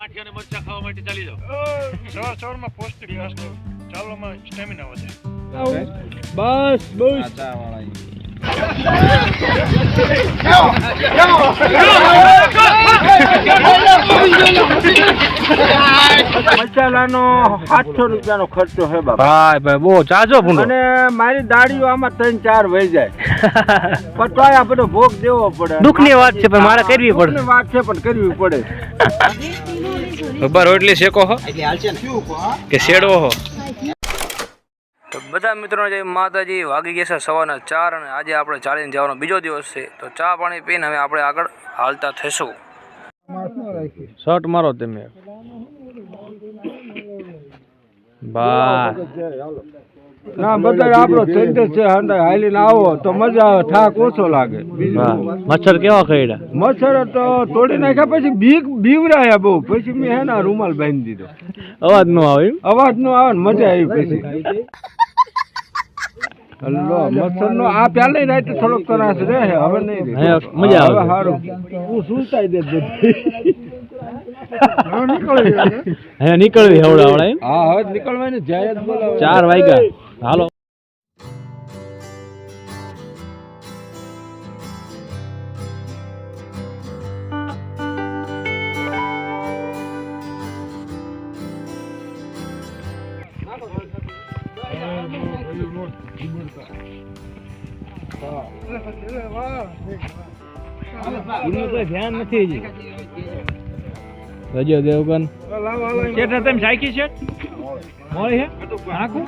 અને મરચા ખાવા માટે ચાલી જાઓ. સવાર સવારમાં પોસ્ટડી હશે ચાલવામાં સ્ટેમિના વધે. બસ બસ. સાતસો રૂપિયાનો ખર્ચો છે ભાઈ ભાઈ બહુ ચાજો ભૂંડો. અને મારી દાડીઓ આમાં ત્રણ ચાર વહી જાય. આ બધો ભોગ દેવો પડે. દુઃખની વાત છે, પણ મારે કરવી પડે. વાત છે પણ કરવી પડે. ખબર રોટલી શેકો હો? કે શેડવો હો? તો બધા મિત્રોને જય માતાજી. વાગી ગયા છે સવારના ચાર અને આજે આપણે ચાલીને જવાનો બીજો દિવસ છે. તો ચા પાણી પીને હવે આપણે આગળ હાલતા થઈશું. શર્ટ મારો તમે. બા ના બધા આપણો સેન્ટર છે હાલીને આવો તો મજા આવે થાક ઓછો લાગે. બીજું મચ્છર કેવા ખઈડા મચ્છર તો તોડી નાખ્યા પછી બીક બીવરાયા બહુ. પછી મેં હેના રૂમાલ બાંધી દીધો. અવાજ નો આવે અવાજ નો આવે ને મજા આવી પછી. લો નો આ પહેલી રાઈટ થોડોક તરાસ રે હવે નહીં રે હે, મજા આવે. હવે સારું હું સુતાઈ દે નીકળવી હવડા હવડા હા હવે નીકળવાની જાય જ બોલાવે. ચાર વાગ્યા. હાલો. એનું કોઈ ધ્યાન નથી હજી. રજો દેવગન. શેઠ તમે સાયકી છે? મળી છે નાખું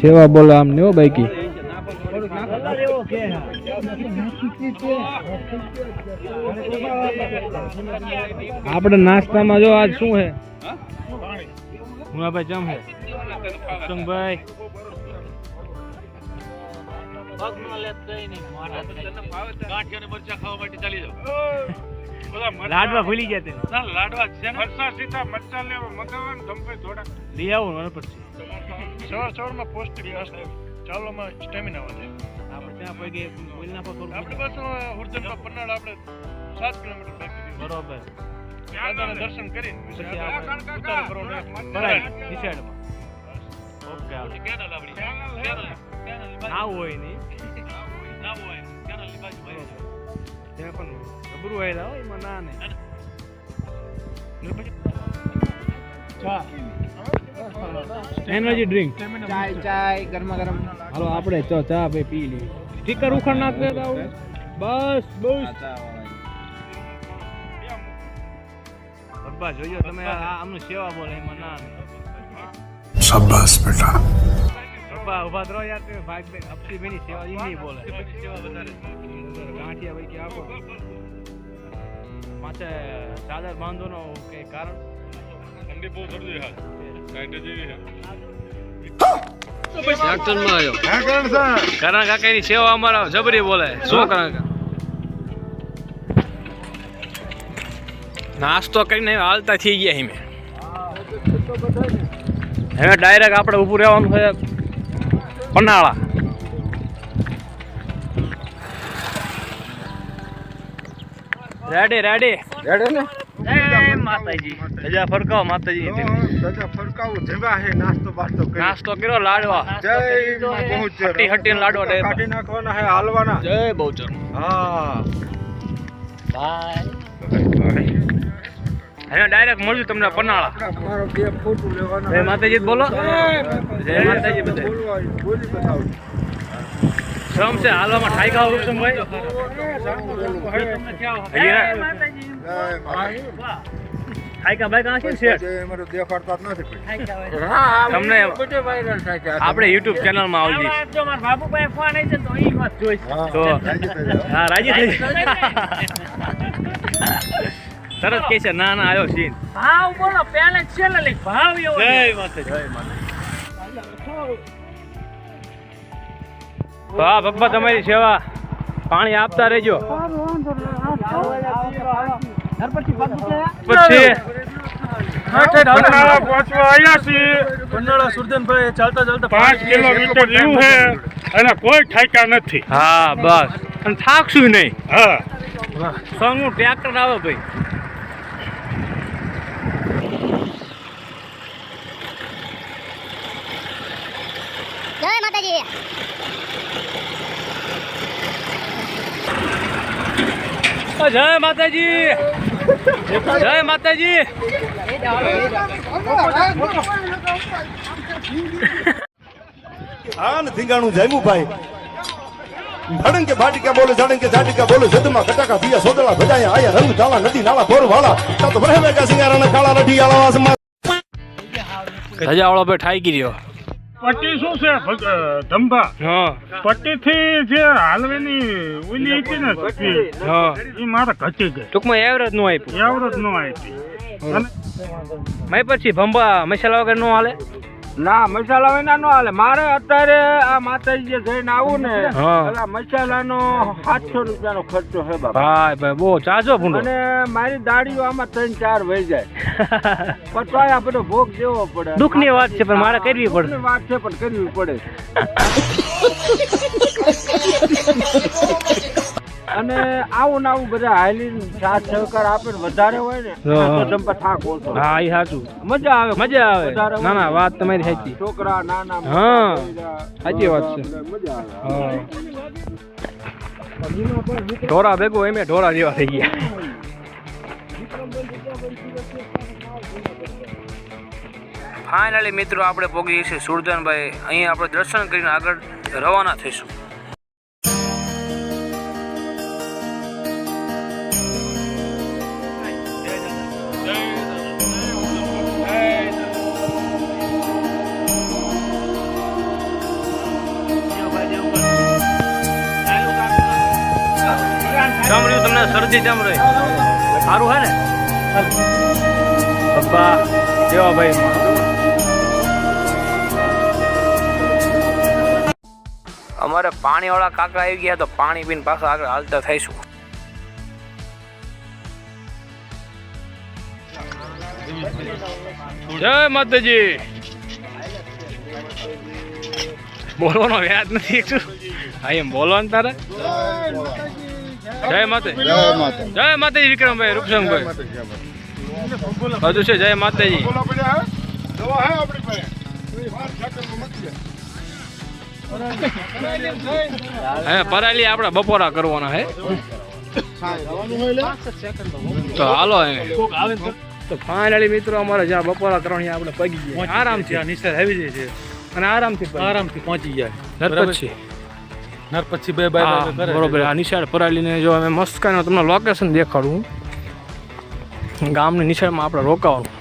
સેવા બોલો આમ ને બાઈકી. આપણે નાસ્તામાં જો આજ શું ગાંઠિયા મરચા ખાવા માટે ચાલી જાઓ લાડવા ભૂલી ગયા ના લાડવા છે ને. મરચા સીધા મરચા લેવા મગાવવા ને ધમભાઈ થોડા લઈ આવું પછી સવાર સવારમાં પોસ્ટડી હશે ચાલવામાં સ્ટેમિના વધે. આપણે ત્યાં પૈકી બોલી પર આપણે પાછું ઉર્જનમાં પન્નાળ આપણે સાત કિલોમીટર બાકી બરોબર. દર્શન કરીને પછી પછી ઉતાર કરવાનો ભરાય નિશાળમાં. ઓકે આપણી કેનલ. ના હોય નહીં. ના હોય કેનલની બાજુ હોય ત્યાં પણ ગબરું આવેલા હોય એમાં ના ને એનર્જી ડ્રિંક. ચાય ચાય ગરમા ગરમ. હાલો આપણે ચા ચા પી પી લઈએ. સ્ટીકર ઉખાડ નાખે તો બસ બસ. અબ્બા જોયો તમે આમનું સેવા બોલે એમાં ના શાબાશ બેટા. ઊભા રહો યાર તમે ભાગ બે હપ્તી બેની સેવા ઈ નહીં બોલે. સેવા વધારે ગાંઠિયા ભાઈ કે આપો. માથે ચાદર બાંધો કે કારણ? ઠંડી બહુ ચડતી હાલ. કાંઈ જેવી છે. સેક્ટરમાં આવ્યો. કરણ કાકાની સેવા અમારા જબરી બોલે. શું કારણ નાસ્તો કરીને હાલતા થઈ ગયા હિમે હવે ડાયરેક્ટ આપણે ઊભું રહેવાનું છે. પનાળા. રેડી રેડી રેડે ને? માતાજી. રજા ફરકાવો માતાજી. ફરકાવું. જેવા હે નાસ્તો બાસ્તો નાસ્તો કર્યો લાડવા. જય પહોંચે હટી લાડવા. કાઢી નાખવાના હે હાલવાના. જય બહુચર. હા. હવે ડાયરેક્ટ મળ્યું તમને પનાળા. મારો બે ફોટો લેવાનો. જય માતાજી બોલો. જય માતાજી બધા. બોલવા બોલી બતાવો. શ્રમ છે હાલવામાં ઠાઈકા ખાવ ભાઈ. આપણે યુટ્યુબ ચેનલમાં આવજી. હા, તો રાજી થઈ જાઓ. હા રાજી થઈ તરત કે છે ના ના આવ્યો સીન. ભાવ બોલો પહેલા છેલ્લે લઈ ભાવ એવો જય માતાજી જય માતાજી. વાહ ભગવા તમારી સેવા. પાણી આપતા રહેજો. પછી? પન્નાળા પહોંચવા આવ્યા છીએ. પન્નાળા સુરજનભાઈ ચાલતા ચાલતા પાંચ કિલોમીટર જેવું છે. અને કોઈ ઠાક્યા નથી. હા બસ. અને થાકશું નહીં. હા. સંગનું ટ્રેક્ટર આવે ભાઈ. લાગે જય માતાજી. જય માતાજી. આન ધીંગાણું જામ્યું ભાઈ. ભડંગ કે ભાટિકા બોલે જાડંગ કે જાટિકા બોલે જદમાં કટાકા પિયા સોદળા ભજાયા આયા રંગ ધાલા નદી નાળા ભોર વાળા તા તો ભરે વેગા સિંગારાના કાળા રઢી આળા વાસમાં ધજાવાળો બેઠાઈ ગયો પટ્ટી શું છે? ધંભા. હા. પટ્ટી થી જે હાલવેની ઓલી હતી ને પટ્ટી હા. એ મારે ઘટી ગઈ. ટૂંકમાં એવરેજનું આપ્યું. એવરેજ ન આપી મેં પછી ભંબા મસાલા વગર નો હાલે. ના મસાલા વિના નો હાલે. મારે અત્યારે આ માતાજી જે જઈને આવું ને. એટલે મસાલાનો સાતસો રૂપિયાનો ખર્ચો છે ભાઈ ભાઈ બહુ ચાજો ભૂંડો. અને મારી દાડીઓ આમાં ત્રણ ચાર વહી જાય. આ બધો ભોગ દેવો પડે. દુઃખની વાત છે પણ મારે કરવી પડે. વાત છે પણ કરવી પડે. અને આવું ને આવું બધા હાઈલી સાથ સહકાર આપે વધારે હોય ને. તો જંપા થાક ઓછો. હા એ સાચું મજા આવે. મજા આવે. ના ના વાત તમારી સાચી. છોકરા નાના હા. સાચી વાત છે. મજા આવે. ઢોરા ભેગો એમ ઢોરા જેવા થઈ ગયા. ફાઇનલી મિત્રો આપણે પોગી છીએ સુરજનભાઈ. અહીં આપણે દર્શન કરીને આગળ રવાના થઈશું. જમ રહી સારું હે ને? પપ્પા કેવા ભાઈ? અમારે પાણીવાળા કાકા આવી ગયા તો પાણી પીને પાછા આગળ હાલતા થઈશું. જય માતાજી. બોલવાનો વ્યાજ નથી શું હા એમ બોલવાનું તારે? જય માતે. જય માતાજી વિક્રમભાઈ રૂપસંગભાઈ. બધું છે જય માતાજી. હે? આપણી પાસે? હે પરાલી આપણે બપોરા કરવાના હે. તો હાલો તો ફાઇનલી મિત્રો અમારે જ્યાં બપોરા કરવાની આપણે પગી ગયા. આરામથી. નિશાળ આવી જાય છે. અને આરામથી આરામથી પહોંચી ગયા. નરપતથી. નર પછી બે બાય કરે બરોબર. આ નિશાળ પરાલીને જો અમે મસ્ત કરીને તમને લોકેશન દેખાડું. ગામની નિશાળમાં આપણે રોકાવાનું.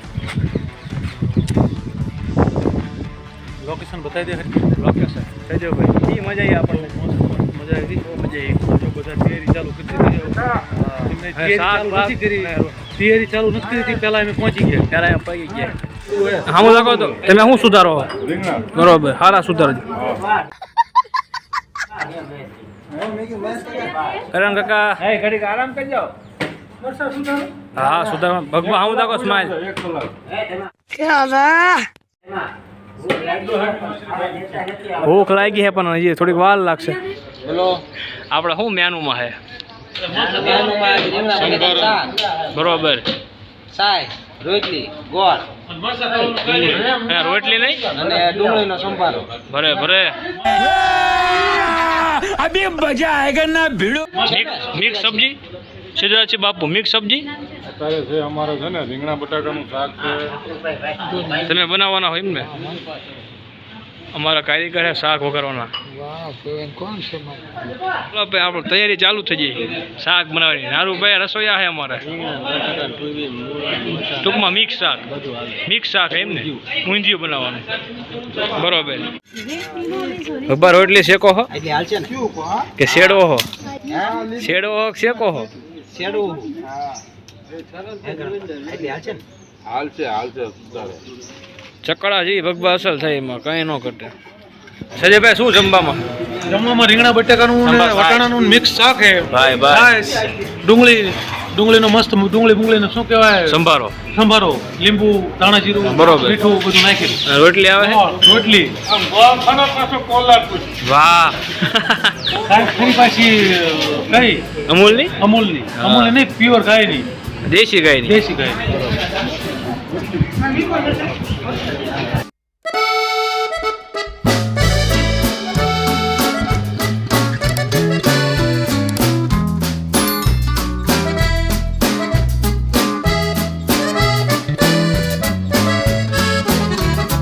લોકેશન બતાવી દે લોકેશન થઈ ભાઈ. એ મજા આવી આપણને. મજા આવી. મજા આવી. જો બધા તૈયારી ચાલુ કરી દીધી તૈયારી ચાલુ નથી કરી. હતી. પહેલા અમે પહોંચી ગયા. ત્યારે પગી ગયા. હા હું લાગો તો. તમે શું સુધારો બરોબર. સારા સુધારજો. કરણ કાકા. હે ઘડીક આરામ કરી જાઓ હા સુધર. ભગવાન હું દાખો સ્માઈલ ભૂખ લાગી હે પણ હજી થોડીક વાર લાગશે. આપણે શું મેનુમાં હે? બરોબર. સાય રોટલી ગોળ. રોટલી નહીં? અને ડુંગળીનો સંભારો. ભરે ભરે. મિક્સ મિક્સ સબ્જી સિદ્ધરાજજી બાપુ મિક્સ સબ્જી અત્યારે છે અમારે છે ને રીંગણા બટાકાનું શાક છે. તમે બનાવવાના હોય એમ ને અમારા કારીગર છે શાક વઘારવાના. ભાઈ આપણે તૈયારી ચાલુ થઈ ગઈ. શાક બનાવવાની. નારું ભાઈ રસોઈયા છે અમારે. ટૂંકમાં મિક્સ શાક. મિક્સ શાક એમ ને? ઊંધિયું બનાવવાનું. બરોબર. બબ્બા રોટલી શેકો હો. હાલ છે કે શેડો હો? શેડો હો શેકો હો? શેડું એટલે હાલ છે ને. ચકડા જી ભગવા અસલ થાય એમાં કઈ ન ઘટે. સજયભાઈ શું જમવામાં? જમવામાં રીંગણા બટેકાનું ને વટાણાનું મિક્સ શાક હે ભાઈ ભાઈ. ડુંગળી ડુંગળીનો મસ્ત ડુંગળી ડુંગળીનો શું કહેવાય? સંભારો. સંભારો લીંબુ ધાણા જીરું બરોબર. મીઠું બધું નાખી રોટલી આવે? છે? રોટલી. વાહ ફરી પાછી કઈ? અમૂલની? અમૂલની. અમૂલની નહીં પ્યોર ગાયની. દેશી ગાયની. દેશી ગાયની